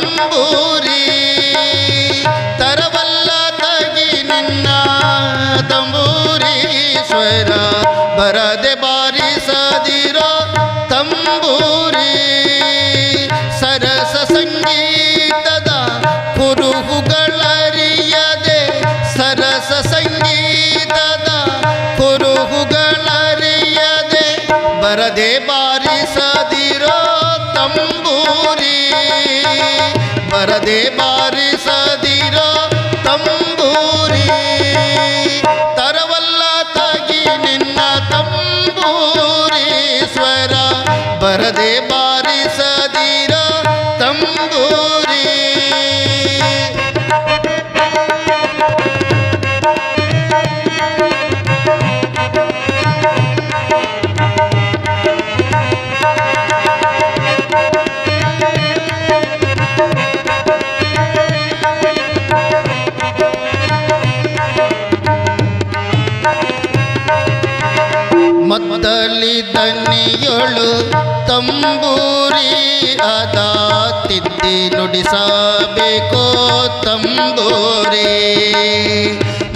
ತಂಬೂರಿ. ತರವಲ್ಲ ತಗಿ ನಿನ್ನ ತಂಬೂರಿ. ಸ್ವರ ಬರದೆ ಬಾರಿಸದಿರೋ ತಂಬೂರಿ. ಸರಸ ಸಂಗೀತದ ಕುರುಹುಗಳರಿಯದೆ, ಸರಸ ಸಂಗೀತದ ಕುರುಹುಗಳರಿಯದೆ, ಬರದೆ ಬಾರಿಸದಿರೋ ಬರದೆ ಬಾರಿಸದಿರೋ ತಂಬೂರಿ ತರವಲ್ಲ ತಗಿ ನಿನ್ನ ತಂಬೂರಿ ಸ್ವರ ಬರದೆ ಬಾರಿಸದಿರೋ ತಂಬೂರಿ ತಂಬೂರಿ ಅದ ತಿದ್ದಿ ನುಡಿಸಬೇಕೋ ತಂಬೂರಿ.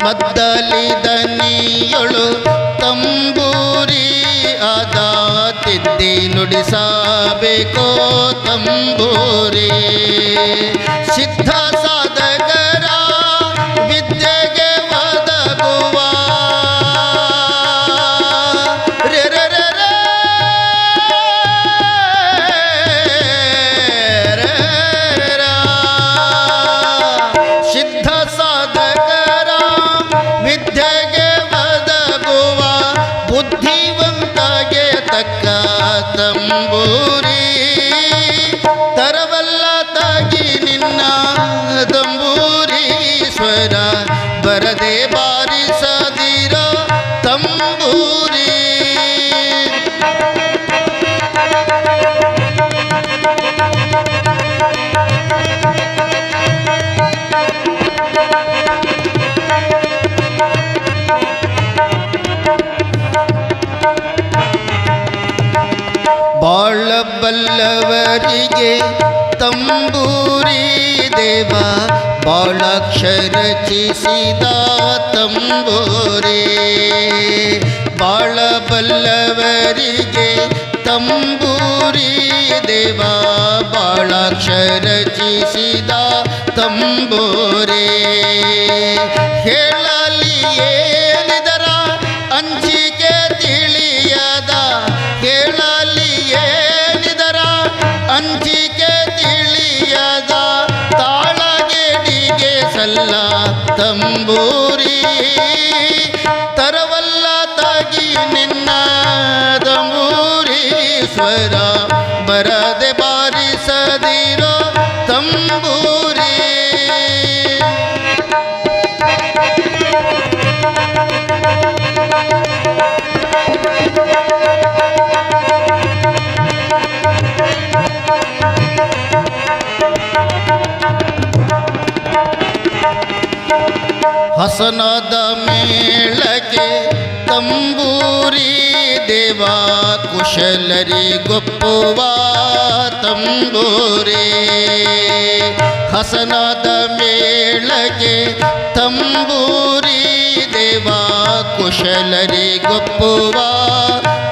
ಮದ್ದಲಿ ದನಿಯೊಳು ತಂಬೂರಿ ಅದ ತಿದ್ದಿ ನುಡಿಸಬೇಕೋ ತಂಬೂರಿ. ಸಿದ್ಧ ಸಾಧಕರ ತಂಬೂರಿ ತರವಲ್ಲ ತಾಗಿ ನಿನ್ನ ತಂಬೂರಿ ಸ್ವರ ಬರದೆ ಬಾರಿಸದಿರೋ ತಂಬೂರಿ ಬಾಳಬಲ್ಲವರಿಗೆ ತಂಬೂರಿ ದೇವ ಬಾಳಕ್ಷರಚಿಸಿದ ತಂಬೂರಿ ಬಾಳಬಲ್ಲವರಿಗೆ ತಂಬೂರಿ ದೇವ ಬಾಳಕ್ಷರಚಿಸಿದ ತಂಬೂರಿ ಹೇಳಲಿಯೇ ಸಲ್ಲ ತಂಬೂರಿ ತರವಲ್ಲ ತಾಗಿ ನಿನ್ನ ತಂಬೂರಿ ಸ್ವರ ಬರದೆ ಬಾರಿಸದಿರೋ ತಂಬೂರಿ. ಹಸನದ ಮೇಳಕ್ಕೆ ತಂಬೂರಿ ದೇವಾ, ಕುಶಲರಿ ಗೊಪ್ಪುವ ತಂಬೂರಿ. ಹಸನದ ಮೇಳಕ್ಕೆ ತಂಬೂರಿ ದೇವಾ, ಕುಶಲರಿ ಗೊಪ್ಪುವ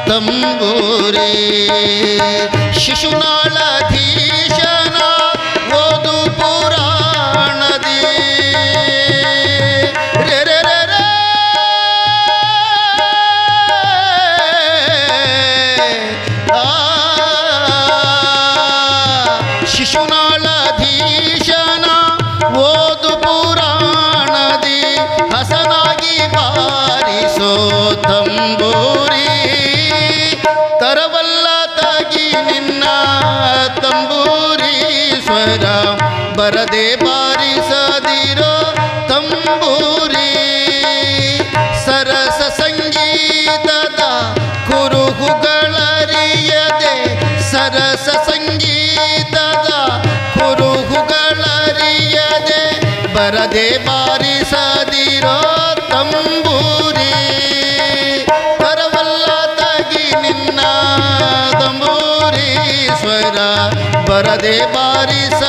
ತಂಬೂರಿ. ಶಿಶುನಾಳಧೀಶ ಬರದೆ ಬಾರಿಸದಿರೋ ತಂಬೂರಿ. ಬರವಲ್ಲ ತಗಿ ನಿನ್ನ ತಂಬೂರಿ. ಸ್ವರ ಬರದೆ ಬಾರಿಸ